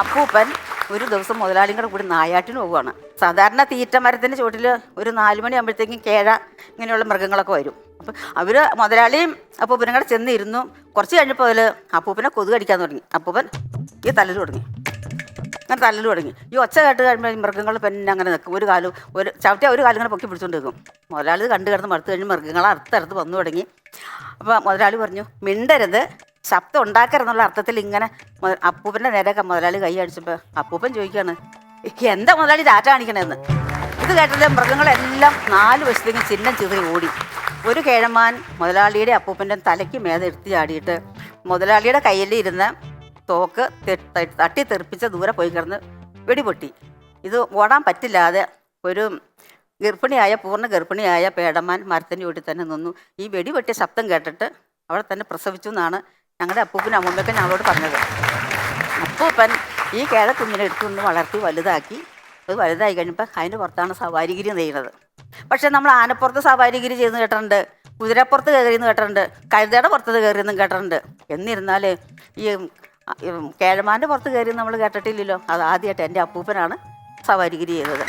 അപ്പൂപ്പൻ ഒരു ദിവസം മുതലാളിയും കൂടെ നായാട്ടിന് പോവുകയാണ്. സാധാരണ തീറ്റ മരത്തിന്റെ ചുവട്ടിൽ ഒരു നാല് മണി ആകുമ്പോഴത്തേക്കും കേഴ ഇങ്ങനെയുള്ള മൃഗങ്ങളൊക്കെ വരും. അപ്പം അവർ മുതലാളിയും അപ്പൂപ്പനും കൂടെ ചെന്നിരുന്നു. കുറച്ച് കഴിഞ്ഞപ്പോൾ അതിൽ അപ്പൂപ്പനെ കൊതുക് അടിക്കാൻ തുടങ്ങി. അപ്പൂപ്പൻ ഈ തലൽ തുടങ്ങി. അങ്ങനെ തല്ലൽ തുടങ്ങി. ഈ ഒച്ച കേട്ട് കഴിയുമ്പോൾ മൃഗങ്ങൾ പിന്നെ അങ്ങനെ നിൽക്കും ഒരു കാലും ഒരു ചവിട്ടിയ ഒരു കാലും ഇങ്ങനെ പൊക്കി പിടിച്ചുകൊണ്ട് നിൽക്കും മുതലാളി കണ്ടു കിടന്ന് മടുത്തു കഴിഞ്ഞ് മൃഗങ്ങൾ അടുത്തടുത്ത് വന്നു തുടങ്ങി. അപ്പോൾ മുതലാളി പറഞ്ഞു മിണ്ടരുത്. ശബ്ദം ഉണ്ടാക്കരുതെന്നുള്ള അർത്ഥത്തിൽ ഇങ്ങനെ അപ്പൂപ്പന്റെ നേരെയൊക്കെ മുതലാളി കൈ അടിച്ചപ്പോൾ അപ്പൂപ്പൻ ചോദിക്കുകയാണ് എന്താ മുതലാളി ടാറ്റ കാണിക്കണേന്ന്? ഇത് കേട്ടത് മൃഗങ്ങളെല്ലാം നാല് വശത്തേക്കും ചിഹ്നം ചിതറി ഓടി. ഒരു കിഴമാൻ മുതലാളിയുടെ അപ്പൂപ്പന്റെ തലയ്ക്ക് മേത എടുത്ത് ചാടിയിട്ട് മുതലാളിയുടെ കയ്യിൽ ഇരുന്ന തോക്ക് തട്ടി തെറിപ്പിച്ച ദൂരെ പോയി കിടന്ന് വെടിപൊട്ടി. ഇത് ഓടാൻ പറ്റില്ലാതെ ഒരു ഗർഭിണിയായ പൂർണ ഗർഭിണിയായ പേടമാൻ മരത്തിന്റെ വീട്ടിൽ തന്നെ നിന്നു. ഈ വെടിപൊട്ടിയ ശബ്ദം കേട്ടിട്ട് അവിടെ തന്നെ പ്രസവിച്ചു എന്നാണ് ഞങ്ങളുടെ അപ്പൂപ്പനും അമ്മൂമ്മയൊക്കെ ഞങ്ങളോട് പറഞ്ഞത്. അപ്പൂപ്പൻ ഈ കേഴ കുഞ്ഞിനെ എടുത്തുകൊണ്ട് വളർത്തി വലുതാക്കി. അത് വലുതായി കഴിഞ്ഞപ്പോൾ അതിന്റെ പുറത്താണ് സവാരിഗിരി നെയ്യുന്നത് പക്ഷേ നമ്മൾ ആനപ്പുറത്ത് സവാരിഗിരി ചെയ്യുന്ന കേട്ടിട്ടുണ്ട്. കുതിരപ്പുറത്ത് കയറിയെന്ന് കേട്ടിട്ടുണ്ട്. കഴുതയുടെ പുറത്ത് കയറിയെന്നും കേട്ടിട്ടുണ്ട്. എന്നിരുന്നാൽ ഈ കേഴമാന്റെ പുറത്ത് കയറി നമ്മൾ കേട്ടിട്ടില്ലല്ലോ. അത് ആദ്യമായിട്ട് എന്റെ അപ്പൂപ്പനാണ് സവാരിഗിരി ചെയ്തത്.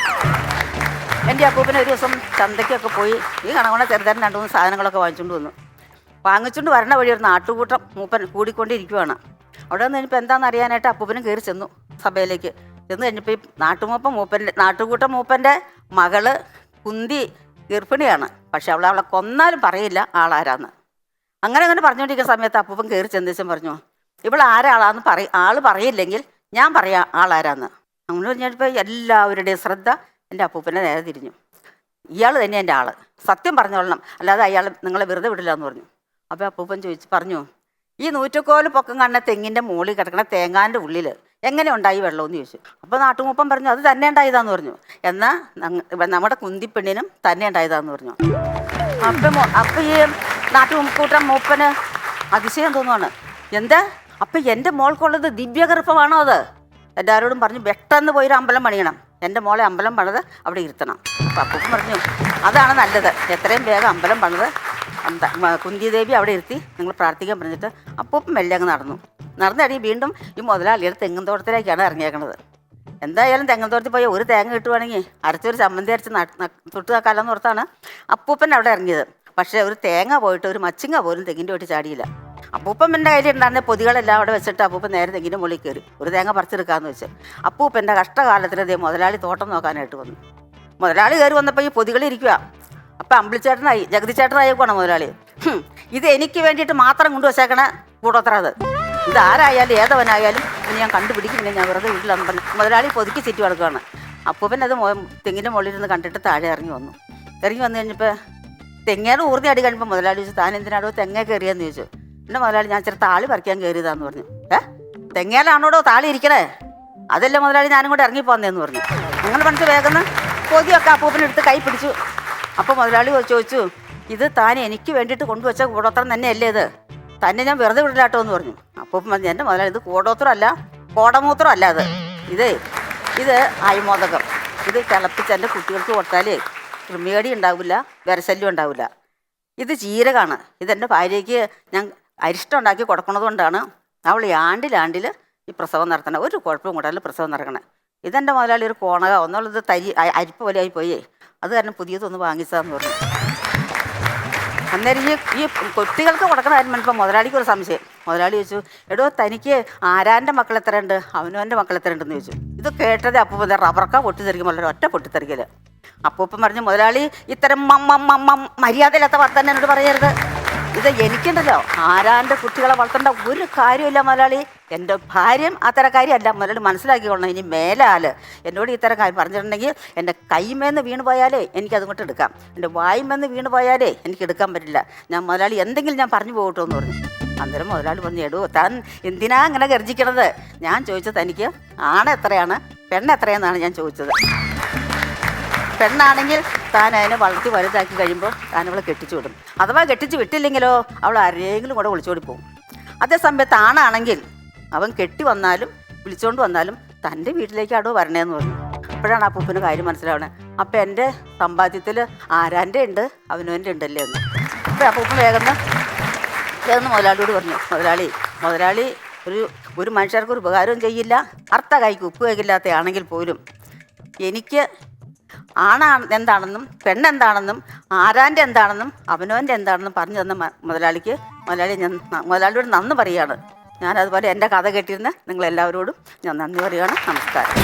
എന്റെ അപ്പൂപ്പൻ ഒരു ദിവസം ചന്തയ്ക്കൊക്കെ പോയി ഈ കണവണ ചെറുതരം രണ്ട് മൂന്ന് സാധനങ്ങളൊക്കെ വാങ്ങിച്ചുകൊണ്ട് വന്നു. വാങ്ങിച്ചുകൊണ്ട് വരണ വഴി ഒരു നാട്ടുകൂട്ടം മൂപ്പൻ കൂടിക്കൊണ്ടിരിക്കുവാണ്. അവിടെ നിന്ന് ഇനിയിപ്പോൾ എന്താണെന്ന് അറിയാനായിട്ട് അപ്പൂപ്പനും കയറി ചെന്നു സഭയിലേക്ക്. ചെന്ന് കഴിഞ്ഞപ്പോൾ ഈ നാട്ടുമൂപ്പൻ മൂപ്പന്റെ നാട്ടുകൂട്ടം മൂപ്പന്റെ മകൾ കുന്തി ഗർഭിണിയാണ്. പക്ഷെ അവൾ അവളെ കൊന്നാലും പറയില്ല ആളാരാന്ന്. അങ്ങനെ അങ്ങനെ പറഞ്ഞുകൊണ്ടിരിക്കുന്ന സമയത്ത് അപ്പൂപ്പൻ കയറി ചെന്നേശം പറഞ്ഞു ഇവൾ ആരാളാന്ന് പറ ആൾ പറയില്ലെങ്കിൽ ഞാൻ പറയാം ആളാരാന്ന്. അങ്ങനെ പറഞ്ഞപ്പോൾ എല്ലാവരുടെയും ശ്രദ്ധ എന്റെ അപ്പൂപ്പനെ നേരെ തിരിഞ്ഞു. ഇയാൾ തന്നെ എന്റെ ആൾ. സത്യം പറഞ്ഞോളണം. അല്ലാതെ അയാൾ നിങ്ങളെ വെറുതെ വിടില്ല എന്ന് പറഞ്ഞു. അപ്പോൾ അപ്പൂപ്പൻ ചോദിച്ചു പറഞ്ഞു ഈ നൂറ്റക്കോൽ പൊക്കം കണ്ട തെങ്ങിന്റെ മുകളിൽ കിടക്കണ തേങ്ങാന്റെ ഉള്ളിൽ എങ്ങനെ ഉണ്ടായി വെള്ളമെന്ന് ചോദിച്ചു. അപ്പോൾ നാട്ടുമൂപ്പം പറഞ്ഞു അത് തന്നെ ഉണ്ടായതാന്ന് പറഞ്ഞു. എന്നാൽ നമ്മുടെ കുന്തിപ്പെണ്ണിനും തന്നെ ഉണ്ടായതാന്ന് പറഞ്ഞു. അപ്പം അപ്പം ഈ നാട്ടുകൂട്ടം മൂപ്പന് അതിശയം തോന്നുവാണ്. എന്താ? അപ്പം എന്റെ മോൾക്കുള്ളത് ദിവ്യഗർഭമാണോ അത്? എല്ലാവരോടും പറഞ്ഞു പെട്ടെന്ന് പോയൊരു അമ്പലം പണിയണം. എന്റെ മോളെ അമ്പലം പണിത് അവിടെ ഇരുത്തണം. അപ്പം അപ്പം പറഞ്ഞു അതാണ് നല്ലത്. എത്രയും വേഗം അമ്പലം പണിത് കുന്തിദേവി അവിടെ ഇരുത്തി നിങ്ങൾ പ്രാർത്ഥിക്കാൻ പറഞ്ഞിട്ട് അപ്പം മെല്ലെ അങ്ങ് നടന്നു. നടന്നടി വീണ്ടും ഈ മുതലാളിയുടെ തെങ്ങും തോട്ടത്തിലേക്കാണ് ഇറങ്ങിയേക്കണത്. എന്തായാലും തെങ്ങും തോട്ടത്തിൽ പോയി ഒരു തേങ്ങ കിട്ടുവാണെങ്കിൽ അരച്ചൊരു ചമ്മന്തി അരച്ച് തൊട്ട് വെക്കാലെന്ന് ഓർത്താണ് അപ്പൂപ്പൻ അവിടെ ഇറങ്ങിയത്. പക്ഷേ ഒരു തേങ്ങ പോയിട്ട് ഒരു മച്ചിങ്ങ പോലും തെങ്ങിന്റെ വീട്ടിൽ ചാടിയില്ല. അപ്പൂപ്പന്റെ കയ്യിൽ ഉണ്ടായിരുന്ന പൊതികളെല്ലാം അവിടെ വെച്ചിട്ട് അപ്പൂപ്പൻ നേരെ തെങ്ങിന്റെ മുകളിൽ കയറി. ഒരു തേങ്ങ പറിച്ചെടുക്കാന്ന് വെച്ച്. അപ്പൂപ്പന്റെ കഷ്ടകാലത്തിന് മുതലാളി തോട്ടം നോക്കാനായിട്ട് വന്നു. മുതലാളി കയറി വന്നപ്പോൾ ഈ പൊതികൾ ഇരിക്കുക അപ്പം അമ്പിളിച്ചേട്ടനായി ജഗതിച്ചേട്ടനായി പോണം മുതലാളി. ഇത് എനിക്ക് വേണ്ടിയിട്ട് മാത്രം കൊണ്ടുവച്ചേക്കണ കൂടോത്ര അത്. ഇത് ആരായാലും ഏതവനായാലും ഇനി ഞാൻ കണ്ടുപിടിക്കും. പിന്നെ ഞാൻ വെറുതെ വീട്ടിലാണ് പറഞ്ഞു മുതലാളി പൊതുക്കി ചുറ്റി കിടക്കുകയാണ് അപ്പൂപ്പൻ അത് തെങ്ങിന്റെ മുകളിൽ നിന്ന് കണ്ടിട്ട് താഴെ ഇറങ്ങി വന്നു. ഇറങ്ങി വന്നു കഴിഞ്ഞപ്പോൾ തെങ്ങേടെ ഊർന്നി അടി കഴിഞ്ഞപ്പോൾ മുതലാളി ചോദിച്ചു താൻ എന്തിനാടോ തെങ്ങേ കയറിയെന്ന് ചോദിച്ചു. എന്റെ മുതലാളി ഞാൻ ചെറു താളി പറിക്കാൻ കയറിയതാന്ന് പറഞ്ഞു. ഏ? തെങ്ങേലാണോടോ താളി ഇരിക്കണേ? അതല്ല മുതലാളി ഞാനും കൂടെ ഇറങ്ങി പോന്നേന്ന് പറഞ്ഞു. നിങ്ങൾ പണിച്ച് വേഗം പൊതിയൊക്കെ അപ്പൂപ്പനെടുത്ത് കൈ പിടിച്ചു അപ്പോൾ മുതലാളി ചോദിച്ചു ഇത് താൻ എനിക്ക് വേണ്ടിയിട്ട് കൊണ്ടുവച്ച കൂടോത്രം തന്നെയല്ലേ ഇത്? തന്നെ ഞാൻ വെറുതെ വിടില്ലാട്ടോ എന്ന് പറഞ്ഞു. പറഞ്ഞു എന്റെ മുതലാളി ഇത് കൂടോത്രം അല്ല കോടമൂത്രം അല്ല അത് ഇതേ ഇത് അയമോദകം ഇത് തിളപ്പിച്ച് എന്റെ കുട്ടികൾക്ക് കൊടുത്താലേ കൃമികടി ഉണ്ടാവില്ല വിരശല്യം ഉണ്ടാവില്ല. ഇത് ജീരകമാണ് ഇതെന്റെ ഭാര്യയ്ക്ക് ഞാൻ അരിഷ്ടം ഉണ്ടാക്കി കൊടുക്കണത് കൊണ്ടാണ് അവൾ ഈ ആണ്ടിലാണ്ടിൽ ഈ പ്രസവം നടത്തണം. ഒരു കുഴപ്പവും കൂടാതെ പ്രസവം നടക്കണേ. ഇതെന്റെ മുതലാളി ഒരു കോണക. ഒന്നുള്ളത് തരി അരിപ്പ് പോലെ ആയി പോയേ. അത് കാരണം പുതിയതൊന്ന് വാങ്ങിച്ചതെന്ന് പറഞ്ഞു. അന്നേരം ഈ ഈ കുട്ടികൾക്ക് കൊടുക്കണ കാര്യം ഇപ്പം മുതലാളിക്ക് ഒരു സംശയം. മുതലാളി ചോദിച്ചു എടോ തനിക്ക് ആരാന്റെ മക്കൾ എത്രയുണ്ട്? അവനവന്റെ മക്കൾ എത്രയുണ്ടെന്ന് ചോദിച്ചു. ഇത് കേട്ടത് അപ്പൂപ്പൻ റബർക്ക പൊട്ടിത്തെറിക്കുമ്പോൾ ഒറ്റ പൊട്ടിത്തെറിക്കൽ അപ്പൂപ്പൻ പറഞ്ഞു മുതലാളി ഇത്തരം മമ്മ മര്യാദയില്ലാത്ത വർത്തനം എന്നോട് പറയരുത്. ഇത് എനിക്കുണ്ടല്ലോ. ആരാന്റെ കുട്ടികളെ വളർത്തേണ്ട ഒരു കാര്യമില്ല മുതലാളി. എന്റെ ഭാര്യയും അത്തരക്കാരിയല്ല. മുതലോട് മനസ്സിലാക്കിക്കൊള്ളണം ഇനി മേലാൽ എന്നോട് ഇത്തരം കാര്യം പറഞ്ഞിട്ടുണ്ടെങ്കിൽ എന്റെ കൈമേന്ന് വീണ് പോയാലേ എനിക്ക് അതുകൊണ്ട് എടുക്കാം. എന്റെ വായ്മേന്ന് വീണ് പോയാലേ എനിക്ക് എടുക്കാൻ പറ്റില്ല. ഞാൻ മുതലാളി എന്തെങ്കിലും ഞാൻ പറഞ്ഞു പോകട്ടോ എന്ന് പറഞ്ഞു. അന്നേരം മുതലാളി പറഞ്ഞു എടോ താൻ എന്തിനാ അങ്ങനെ ഗർജിക്കണത്? ഞാൻ ചോദിച്ചത് തനിക്ക് ആണ് എത്രയാണ്? പെണ്ണ് എത്രയെന്നാണ് ഞാൻ ചോദിച്ചത്. പെണ്ണാണെങ്കിൽ താൻ അതിനെ വളർത്തി വലുതാക്കി കഴിയുമ്പോൾ താൻ അവളെ കെട്ടിച്ചു വിടും. അഥവാ കെട്ടിച്ച് വിട്ടില്ലെങ്കിലോ അവൾ ആരെങ്കിലും കൂടെ ഒളിച്ചോടി പോകും. അതേസമയത്ത് ആണാണെങ്കിൽ അവൻ കെട്ടി വന്നാലും വിളിച്ചുകൊണ്ട് വന്നാലും തന്റെ വീട്ടിലേക്കാടോ വരണേന്ന് പറഞ്ഞു. അപ്പോഴാണ് അപ്പൂപ്പന് കാര്യം മനസ്സിലാവണേ. അപ്പം എന്റെ സമ്പാദ്യത്തിൽ ആരാന്റെ ഉണ്ട്? അവനോന്റെ ഉണ്ടല്ലേ എന്ന്. അപ്പോൾ അപ്പൂപ്പൻ വേഗം വേഗം മുതലാളിയോട് പറഞ്ഞു. മുതലാളി മുതലാളി ഒരു ഒരു മനുഷ്യർക്ക് ഒരു ഉപകാരവും ചെയ്യില്ല. അർത്ഥ കൈക്ക് ഉപ്പ് കൈക്കില്ലാത്തയാണെങ്കിൽ പോലും എനിക്ക് ആണാ എന്താണെന്നും പെണ്ണെന്താണെന്നും ആരാന്റെ എന്താണെന്നും അവനോന്റെ എന്താണെന്നും പറഞ്ഞു തന്ന മുതലാളിക്ക് മുതലാളി ഞാൻ മുതലാളിയോട് നന്ന് പറയുകയാണ്. ഞാൻ അതുപോലെ എന്റെ കഥ കേട്ടിരുന്ന് നിങ്ങളെല്ലാവരോടും ഞാൻ നന്ദി പറയുകയാണ്. നമസ്കാരം.